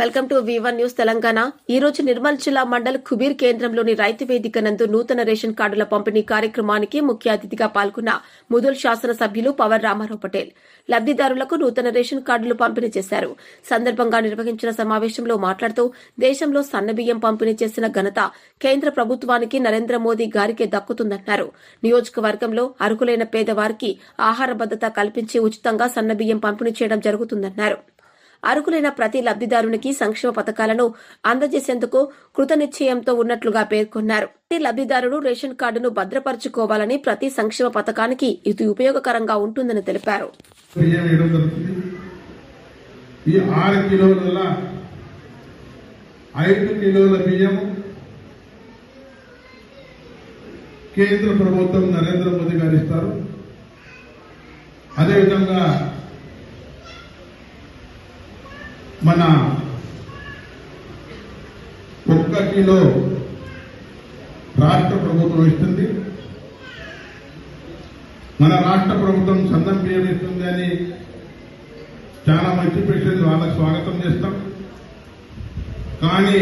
Welcome to Vivan news Telangana. ఈ రోజు నిర్మల్ జిల్లా మండల్ కుబీర్ కేంద్రంలోని రైతు వేదిక నందు నూతన రేషన్ కార్డుల పంపిణీ కార్యక్రమానికి ముఖ్య అతిథిగా పాల్గొన్న ముదుల్ శాసనసభ్యులు పవర్ రామారావు పటేల్ లబ్దిదారులకు నూతన రేషన్ కార్డులు పంపిణీ చేశారు. సందర్భంగా నిర్వహించిన సమావేశంలో మాట్లాడుతూ దేశంలో సన్నబియ్యం పంపిణీ చేసిన ఘనత కేంద్ర ప్రభుత్వానికి నరేంద్ర మోదీ గారికే దక్కుతుందన్నారు. నియోజకవర్గంలో అర్హులైన పేదవారికి ఆహార భద్రత కల్పించి ఉచితంగా సన్నబియ్యం పంపిణీ చేయడం జరుగుతుందన్నారు. అర్హులైన ప్రతి లబ్దిదారునికి సంక్షేమ పథకాలను అందజేసేందుకు కృతనిశ్చయంతో ఉన్నట్లుగా పేర్కొన్నారు. ప్రతి లబ్దిదారుడు రేషన్ కార్డును భద్రపరచుకోవాలని ప్రతి సంక్షేమ పథకానికి ఇది ఉపయోగకరంగా ఉంటుందని తెలిపారు. ఈ ఆరు కిలోల ఐదు కిలోల బియ్యం కేంద్ర ప్రభుత్వం నరేంద్ర మోదీ గారు ఇస్తారు. అదేవిధంగా మన ఒక్క కిలో రాష్ట్ర ప్రభుత్వం ఇస్తుంది. మన రాష్ట్ర ప్రభుత్వం సందం బియ్యం ఇస్తుంది అని చాలా మంచి పెట్టింది వాళ్ళకి స్వాగతం చేస్తాం. కానీ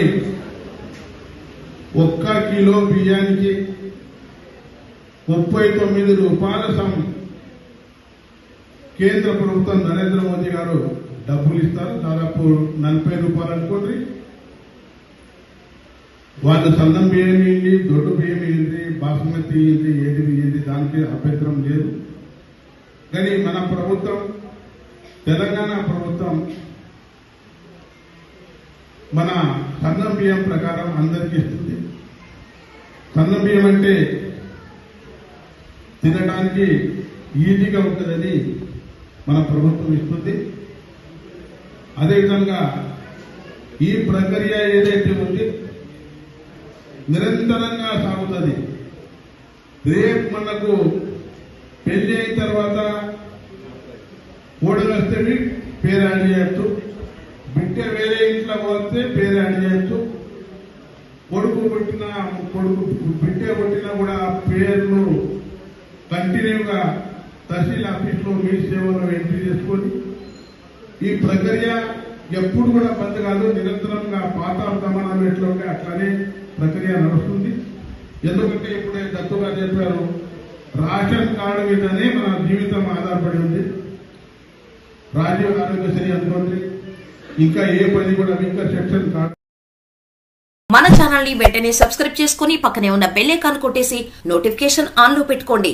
ఒక్క కిలో బియ్యానికి ముప్పై తొమ్మిది రూపాయల సం కేంద్ర ప్రభుత్వం నరేంద్ర మోదీ గారు డబ్బులు ఇస్తారు. దాదాపు నలభై రూపాయలు అనుకోండి. వాళ్ళు సన్నం బియ్యం ఏంటి దొడ్డు బియ్యం ఏంటి బాస్మతి ఏంటి ఏది ఏంటి దానికి అభ్యంతరం లేదు. కానీ మన ప్రభుత్వం తెలంగాణ ప్రభుత్వం మన సన్నం బియ్యం ప్రకారం అందరికీ ఇస్తుంది. సన్నం బియ్యం అంటే తినడానికి ఈజీగా ఉంటుందని మన ప్రభుత్వం ఇస్తుంది. అదేవిధంగా ఈ ప్రక్రియ ఏదైతే ఉంది నిరంతరంగా సాగుతుంది. రేపు మనకు పెళ్ళి అయిన తర్వాత కోడలు వస్తే పేరు యాడ్ చేయొచ్చు. బిడ్డ వేరే ఇంట్లో పోతే పేరు యాడ్ చేయొచ్చు. కొడుకు పుట్టిన కొడుకు బిడ్డ పుట్టినా కూడా ఆ పేర్లు కంటిన్యూగా తహసీల్ ఆఫీస్లో మీ సేవలో ఎంట్రీ చేసుకొని ఈ ప్రక్రియ ఎప్పుడు కూడా బంద్ కాదు. నిరంతరంగా పాత ప్రమాణాలు ఎట్లా ఉంటే అట్లానే ప్రక్రియ నడుస్తుంది. ఎందుకంటే ఇప్పుడే దత్తు గారు చెప్పారు రేషన్ కార్డు మీదనే మన జీవితం ఆధారపడి ఉంది. రాజీవ్ ఆరోగ్యశ్రీ అనుకోండి ఇంకా ఏ పని కూడా ఇంకా సెక్షన్ కార్డు. మన ఛానల్ని వెంటనే సబ్స్క్రైబ్ చేసుకుని పక్కనే ఉన్న బెల్ ఐకాన్ కొట్టేసి నోటిఫికేషన్ ఆన్లో పెట్టుకోండి.